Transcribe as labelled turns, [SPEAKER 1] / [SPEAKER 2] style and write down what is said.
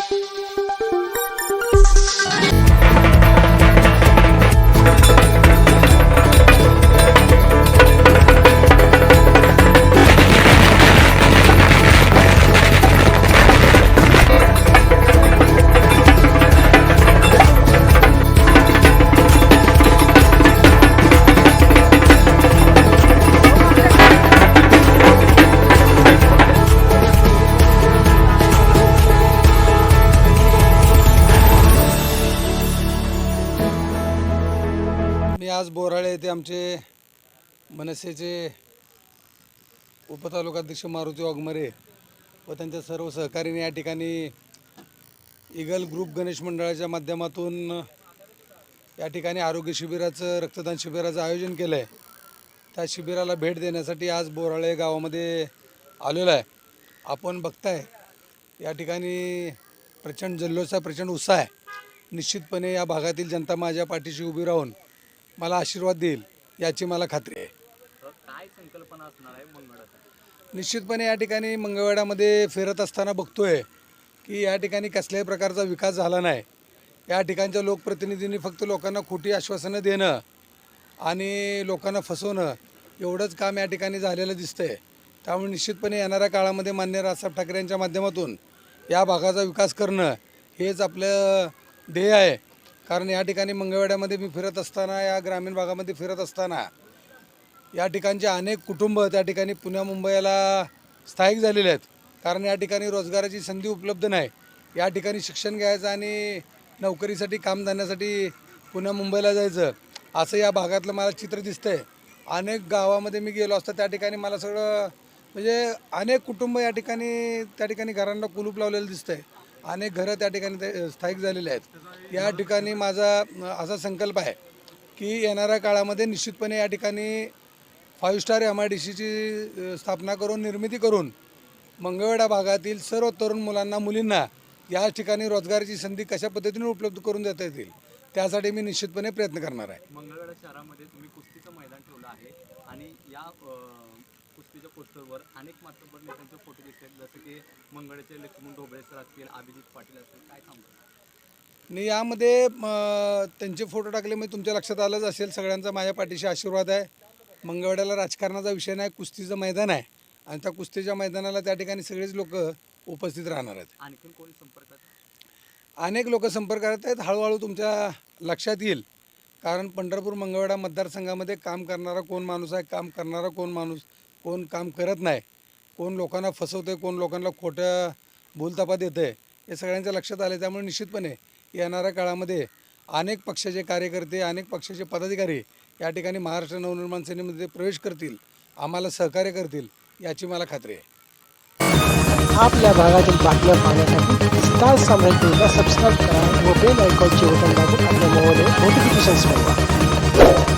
[SPEAKER 1] thank you. आज बोराळे येथे आमचे मनसेचे उपतालुकाध्यक्ष मारुती वाघमारे व त्यांच्या सर्व सहकारीने या ठिकाणी इगल ग्रुप गणेश मंडळाच्या माध्यमातून या ठिकाणी आरोग्य शिबिराचं रक्तदान शिबिराचं आयोजन केलं आहे त्या शिबिराला भेट देण्यासाठी आज बोराळे गावामध्ये आलेलो आहे. आपण बघताय या ठिकाणी प्रचंड जल्लोष आहे प्रचंड उत्साह आहे निश्चितपणे या भागातील जनता माझ्या पाठीशी उभी राहून मला आशीर्वाद देईल याची मला खात्री आहे.
[SPEAKER 2] काय संकल्पना असणार आहे मंगळासाठी
[SPEAKER 1] निश्चितपणे या ठिकाणी मंगळवेढ्यामध्ये फिरत असताना बघतोय की या ठिकाणी कसल्याही प्रकारचा विकास झाला नाही. या ठिकाणच्या लोकप्रतिनिधींनी फक्त लोकांना खोटी आश्वासनं देणं आणि लोकांना फसवणं एवढंच काम या ठिकाणी झालेलं दिसतंय. त्यामुळे निश्चितपणे येणाऱ्या काळामध्ये मान्य राजसाहेब ठाकरे यांच्या माध्यमातून या भागाचा विकास करणं हेच आपलं ध्येय आहे. कारण या ठिकाणी मंगळवाड्यामध्ये मी फिरत असताना या ग्रामीण भागामध्ये फिरत असताना या ठिकाणचे अनेक कुटुंब त्या ठिकाणी पुण्या मुंबईला स्थायिक झालेले आहेत. कारण या ठिकाणी रोजगाराची संधी उपलब्ध नाही. या ठिकाणी शिक्षण घ्यायचं आणि नोकरीसाठी काम जाण्यासाठी पुण्या मुंबईला जायचं असं या भागातलं मला चित्र दिसतंय. अनेक गावामध्ये मी गेलो असता त्या ठिकाणी मला सगळं म्हणजे अनेक कुटुंब या ठिकाणी त्या ठिकाणी घरांना कुलूप लावलेलं दिसतंय. अनेक घरं त्या ठिकाणी ते स्थायिक झालेले आहेत. या ठिकाणी माझा असा संकल्प आहे की येणाऱ्या काळामध्ये निश्चितपणे या ठिकाणी five star M I D सीची स्थापना करून निर्मिती करून मंगळवेढा भागातील सर्व तरुण मुलांना मुलींना या ठिकाणी रोजगाराची संधी कशा पद्धतीने उपलब्ध करून देता येतील त्यासाठी मी निश्चितपणे प्रयत्न करणार आहे.
[SPEAKER 2] मंगळवेढा शहरामध्ये तुम्ही कुस्तीचं मैदान ठेवलं आहे आणि या कुस्तीच्या पोस्टरवर अनेक मातबर नेत्यांचे फोटो दिसत आहेत. जसं की मंगळचे लक्ष्मण ढोबळे सर असतील अभिजित पाटील असतील काय सांगतो
[SPEAKER 1] आणि यामध्ये त्यांचे फोटो टाकले म्हणजे तुमच्या लक्षात आलंच असेल सगळ्यांचा माझ्या पाठीशी आशीर्वाद आहे. मंगळवेढ्याला राजकारणाचा विषय नाही कुस्तीचं मैदान आहे. आणि त्या कुस्तीच्या मैदानाला त्या ठिकाणी सगळेच लोक उपस्थित राहणार आहेत.
[SPEAKER 2] आणखीन कोणी संपर्कात?
[SPEAKER 1] अनेक लोक संपर्कात आहेत. हळूहळू तुमच्या लक्षात येईल. कारण पंढरपूर मंगळवेढा मतदारसंघामध्ये काम करणारा कोण माणूस आहे काम करणारा कोण माणूस? कोण काम करत नाही कोण लोकांना फसवतंय कोण लोकांना खोटं भूलतापा देतं आहे हे सगळ्यांच्या लक्षात आले त्यामुळे निश्चितपणे येणाऱ्या काळामध्ये अनेक पक्षाचे कार्यकर्ते अनेक पक्षाचे पदाधिकारी या ठिकाणी महाराष्ट्र नवनिर्माण सेनेमध्ये प्रवेश करतील आम्हाला सहकार्य करतील याची मला खात्री आहे.
[SPEAKER 3] आपल्या भागातील बातम्या पाहण्यासाठी स्टार साम्राज्यला सबस्क्राईब करा व बेल ऐकॉनचे बटन दाबून आपल्या मोबाईल नोटिफिकेशन्स मिळवा